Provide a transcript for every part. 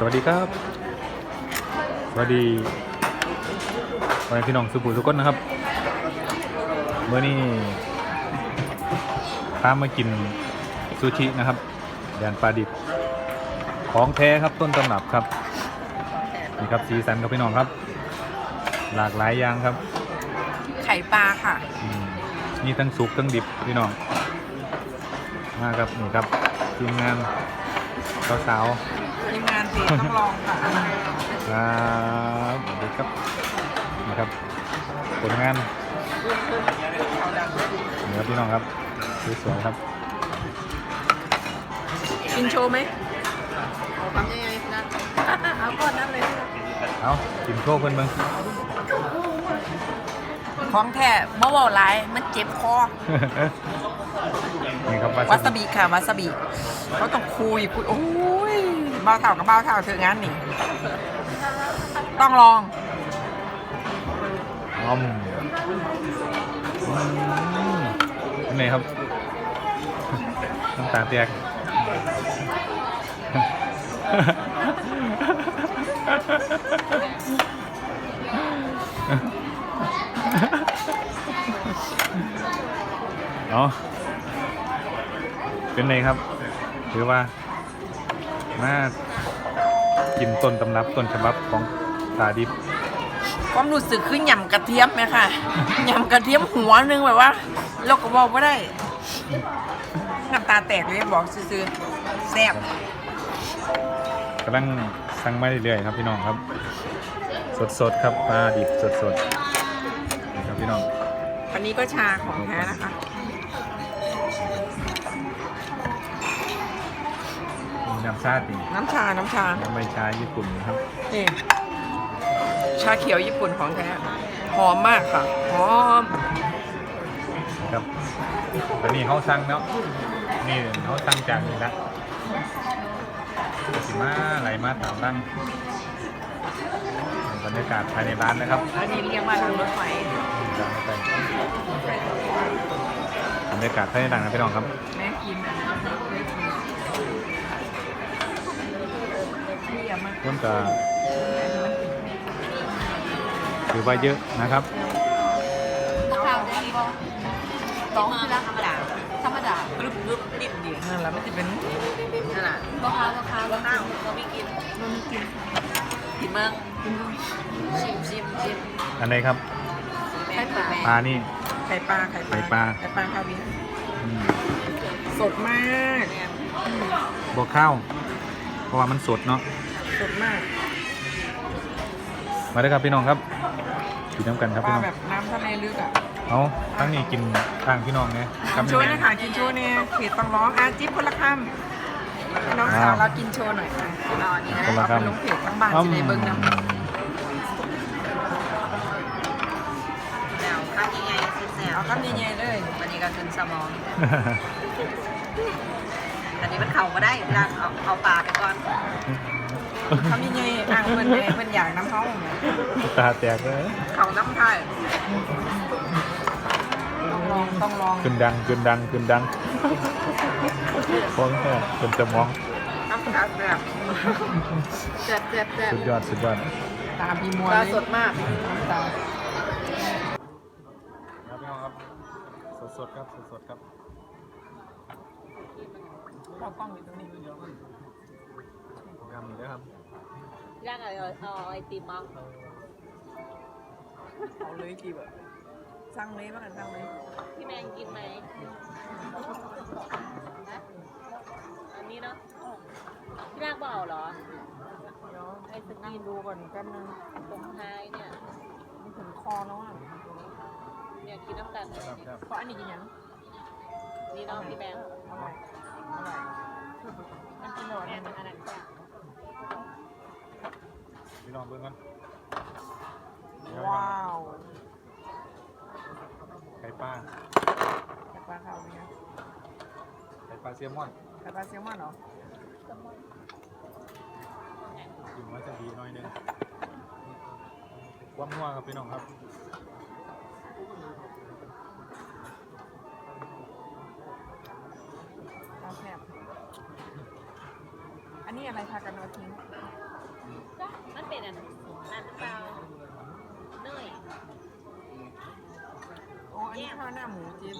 สวัสดีครับ สวัสดีวันนี้พี่น้องสุภูทุกคนนะครับเมื่อนี้ตามมากินซูชินะครับแดนปลาดิบของแท้ครับต้นตำรับครับนี่ครับสีสันครับพี่น้องครับ หลากหลายอย่างครับไข่ปลาค่ะอืมนี่ทั้งสุกทั้งดิบพี่น้องมาครับนี่ครับทีมงานสาวๆทีมงาน สีต้องลองค่ะครับสวัสดีครับนะครับผลงานเหนือพี่น้องครับสวยๆครับกินโชว์ไหมเอาทำยังไงนะเอาก้อนนั้นเลยเอากินโชว์เพิ่นเบิ่งของแท้เมื่อวานไลายมันเจ็บคอนี่ครับวาซาบิค่ะวาซาบิเขาต้องคุยคุยโอ้ย เบาเท่ากับเบาเท่าเธองานนี่ ต้องลองอมอืมนี่ครับ น้ำตาแตกเอาเป็นไงครับถือว่า มากินต้นตำรับต้นฉบับของตาดิบความรู้สึกคือยำกระเทียมไหมค่ะยำกระเทียมหัวหนึงแบบว่าเราก็บอกว่าได้น้ำตาแตกเลยบอกซื่อๆแซ่บกำลังสั่งมาเรื่อยๆครับพี่น้องครับ สดๆครับปลาดิบสดๆนี่ครับพี่น้องอันนี้ก็ชาของแท้นะคะมี น้ำชาตินี่น้ำชา น้ำชา น้ำใบชาญี่ปุ่นนะครับ นี่ ชาเขียวญี่ปุ่นของแท้หอมมากค่ะ หอม ครับตอนนี้เขาสั่งแล้วนี่เขาสั่งจากนี่ละสิมาไหลมาตามตั้งบรรยากาศภายในร้านนะครับ อันนี้เรียกว่าทางรถไฟร้านไปบรรยากาศภายในร้านนะพี่น้องครับ แม่กินเรียกมากต้นกาถือว่าเยอะนะครับข้าวได้ก็ร้องคือธรรมดาธรรมดากรึบรึบนิดเดียวนั่นแหละมันจะเป็นนั่นแหละก็ข้าวก็ข้าวก็ข้าวก็ไม่กินมันกินกินมากชิมชิมชิมอันไหนครับแม่ปลาปลานี่ไข่ปลาไข่ปลาไข่ปลาไข่ปลาคาเวียร์อืมสดมากบวกข้าวเพราะว่ามันสดเนาะ มาเลยครับพี่น้องครับกินน้ำกันครับปพี่ลาน้องแบบน้ำทะเลลึกอะเอาทั้งนี้กินทางพี่น้องไงกินโชว์หนะคะกินโชว์เนี่ยเผ็ดต้องร้องอาจิ๊บคนละคำให้น้องสาวเรากินโชว์หน่อยค่ะเอาอันนี้คนนะละเอาคเป็นลงเพจทั้งบ้านจะได้เบิ่งน้ำแล้วข้าวยังไงคือแซ่บเอาคำใหญ่ๆเลยวันนี้ก็ขึ้นสมอง อันนี้มันเข่าก็ได้ลากเอาเอาปลาไปก่อนคำใหญ่ๆอ่างเพิ่นเลยเพิ่นอยากน้ำเขาเนี่ยตาแตกเลยเขาน้ำไทยต้องลองต้องลองขึ้นดังขึ้นดังขึ้นดังฟ้องแค่เป็นจะมองน้ำตาแบบแซ่บแซ่บแซ่บสุดยอดสุดยอดตาพีมัวปลาเลยสดมากน้ำตาครับพี่น้องครับสดสดครับสดสดครับ เรากล้องอยู่ตรงนี้ทำอยู่แล้วครับย่างเอาเอาไอติมมาเอาเลยกี่แบบสั่งเลยว่ากันสั่งเลยพี่แมงกินไหมนะอันนี้เนาะพี่รากเปล่าเหรอเดี๋ยวให้สนั่งดูก่อนแป๊บนึงตรงท้ายเนี่ยมันถึงคอแล้วอะเนี่ยกินน้ำกันเลยครับครับเพราะอันนี้กินยังนี่เนาะพี่แมงอร่อยอร่อย มันกินหน่อยแม่มัมันนอันนั้นจ้ะพี่น้องเบิ่งกันว้าวไข่ปลาไข่ปลาขาวเป็นไงไข่ปลาแซลมอนไข่ปลาแซลมอนเหรอกินว่าจะดีหน้อยนึงความนัวครับพี่น้องครับ อาแซ่บอันนี้อะไรพากันมาทิ้งมันเป็นอันนั้นหรือเปล่าเนยโอ้อันนี้ข้าวหน้าหมูจิ๊บ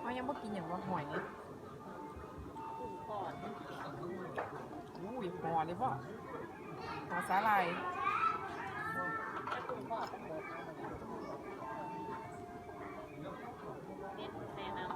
เขายังไม่กินอย่างว่าหอยเนี่ยกุ้งก่อนอุ้ยหอเลยป่ะหอสาลายถ้ากุ้งก่อนต้องหมดเด็ดแนะนำ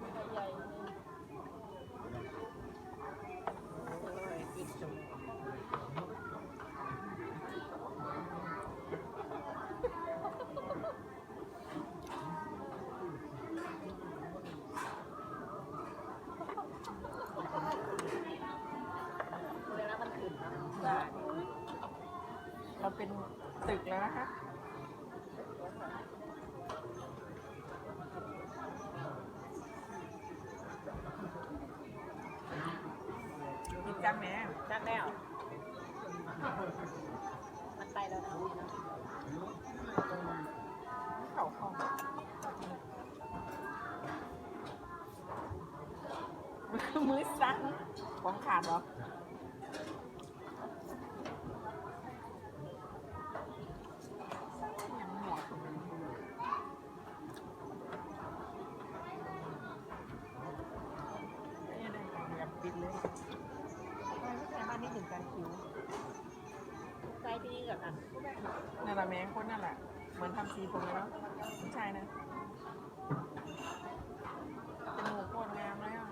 จ้าแม่จักแล้วมันไปแล้วนะพี่เนาะเข่าคองมือสั่นของขาดเหรอนี่ไงปิดเลย ใจพี่กับกันนั่นแหละแม่งคนนั่นแหละเหมือนทำสีผมเลยเนาะไม่ใช่นะจมูกโคตรงามเลยอะ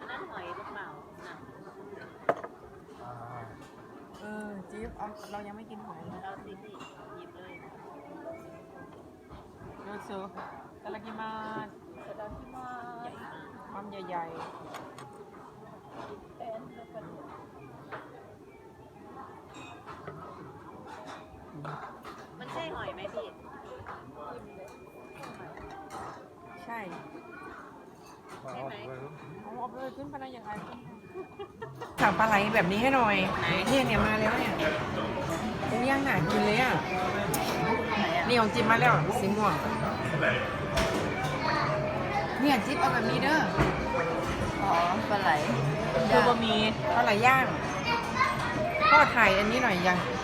อันนั้นหอยหรือเปล่าน่ะเออจิ๊บเอาเรายังไม่กินหอยเลยเราสิสิหยิบเลยโรโซตะลากิมาสดาที่มาความใหญ่แมันใช่หอยไหมพี่ๆใช่ใช่ไหมเอาเอาไปเลยขึ้นไปได้ยังไงสั่งปลาไหลแบบนี้ให้หน่อยเนี่ยเนี่ยมาแล้วเนี่ยผมย่างหนากินเลยอะนี่ของจิ๊บมาแล้วสีม่วงเนี่ยจิ๊บเอาแบบนี้เด้ออ๋อปลาไหลคือบะหมี่ปลาไหลย่างพ่อถ่ายอันนี้หน่อยยัง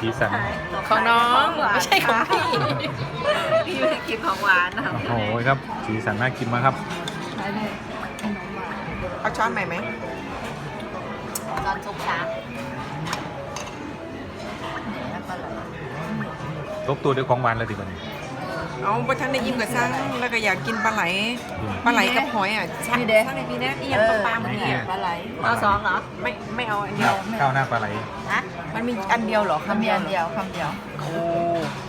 สีสันของน้องไม่ใช่ของพี่พี่ไม่กินของหวานนะโอ้โหครับ สีสันน่ากินมากครับเอาช้อนใหม่ไหมตอนสุกช้าแล้วปลาไหลลบตัวด้วยของหวานเลยทีวันนี้ เอาไปทันได้ยิ้มกับซังแล้วก็อยากกินปลาไหลปลาไหลกับหอยอะช่างช่างในพี่นะอีหยังปลาปลาเหมือนเนี่ยปลาไหลเอาสองเหรอไม่ไม่เอาอันเดียวข้าวหน้าปลาไหลฮะมันมีอันเดียวเหรอคำเดียวเดียวคำเดียวโอ้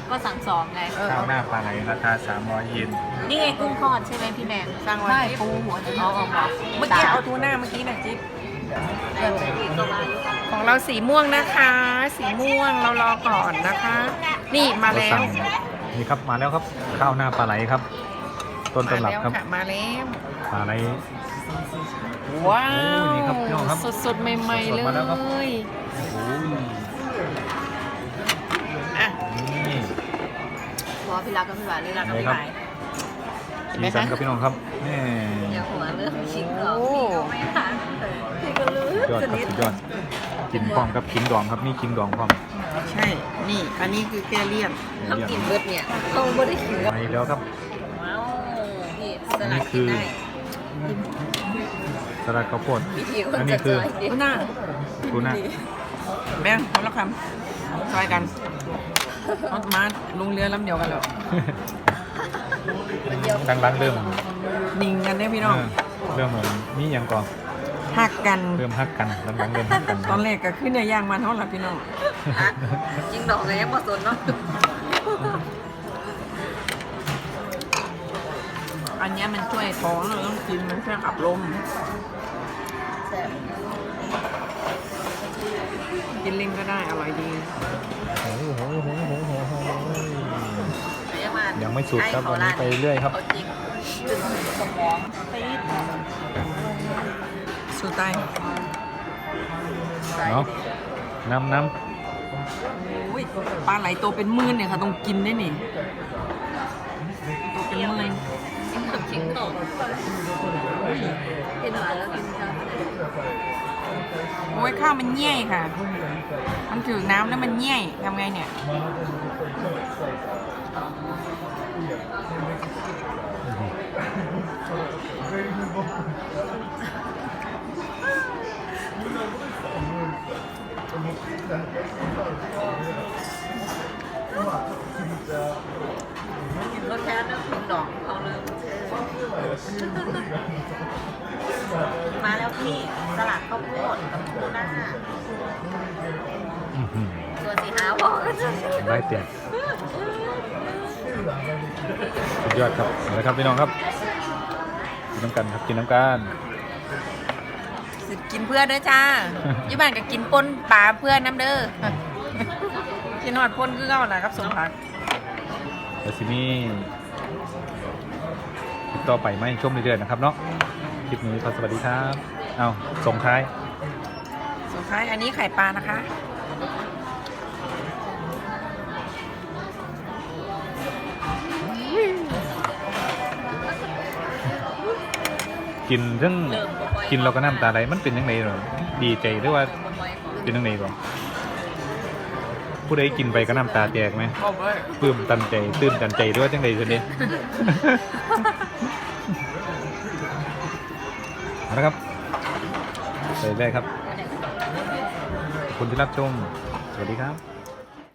ก็สั่งสองไงเออข้าวเอาหน้าปลาไหลราคา300เยนนี่ไงกุ้งทอดใช่ไหมพี่แมงสั่งไว้ใช่ปูหัวเอาออกมาเมื่อกี้เอาทูน่าเมื่อกี้น่ะจิ๊บเอออีกประมาณของเราสีม่วงนะคะ สีม่วงเรารอก่อนนะคะ นี่มาแล้ว สั่ง นี่ครับมาแล้วครับ ข้าวหน้าปลาไหลครับ ต้นมาตำรับแล้วครับค่ะมาแล้วปลาไหลว้าโอ้นี่ครับพี่น้องครับวสดๆใหม่ๆสเลดๆมาแล้วครับยโอ้ยอะนี่หัวพี่รักกับพี่หวานหรือรักกับพี่หวานสีสันครับพี่น้องครับนี่อย่าหัวเรื่องชิงหรอกพี่ก็ไม่ทันเลยพี่ก็ลืมยอดครับสุดยอดกินพร้อมครับขิงดองครับนี่ขิงดองพร้อม ใช่ นี่ อันนี้คือแกเลี่ยนทำกินเบิดเนี่ยเขาไม่ได้ขิงกับมาอีกแล้วครับ ว้าวพี่สอันลันี้ดคืกินอได้สลัดข้าวโพดวิธีคนอันนี้จะคือจอยดิทูน่าทูน่าแม่งคนละคำซอยกันเอามาลงเรือลำเดียวกันเหรอดังร้านเริ่มนิ่งกันเนี่ยพี่น้องเออเริ่มเหมือนนี่ยังก่อน หักกัน เริ่มฮักกันดังร้านเริ่มฮักกันตอนแรกก็ขึ้นเนื้อย่างมันเท่าไหร่พี่น้องจริงดอกเลยยังมาสนเนาะอันเนี้ยมันช่วยท้องเราต้องกินมันช่วยขับลมแซ่บกินเล่นก็ได้อร่อยดีโอ้โหโหโหโหโหโหเดี๋ยวมายังไม่สุดครับวันนี้ไปเรื่อยครับเอาจริงถึง สมองปี๊ดสู้ตายใส่เนาะน้ำน้โอ้ยปลาไหลโตเป็นหมื่นเนี่ยค่ะ ต้องกินได้นี่โตเป็นหมื่นถึงชิ้นต่อกินอะไรแล้วกินจ้าโอ้ยข้าวมันเงี้ยค่ะ มันถือน้ำแล้วมันเงี้ยทำไงเนี่ย กินรสแท้เนื้อถึงดอกเอาเลยมาแล้วพี่สลัดข้าวโพดกับทูน่าตัวสีหาบอกได้เตียนสุดยอดครับเอาละครับพี่น้องครับกินน้ำกันครับกินน้ำกัน กินเพื่อเด้อจ้าอยู่บ้านก็กินป่นปลาเพื่อนน้ำเด้อกินหอดป่นคือเก่านะครับสมผักแล้วทีนี้คลิปต่อไปไม่ชมเรื่อยๆนะครับเนาะคลิปนี้ก็สวัสดีครับ เอาส่งท้าย สุดท้ายอันนี้ไข่ปลานะคะ กินเรื่องกินเราก็น้ำตาไหลมันเป็นยังไงหรอดีใจหรือว่าเป็นยังไงก่อนผู้ใดกินไปก็น้ำตาแตกไหมเลยปลื้มตันใจตื้นตันใจด้วยจังใดสิเนี่ยเอาละครับไปได้ครับ คุณที่รับชม สวัสดีครับ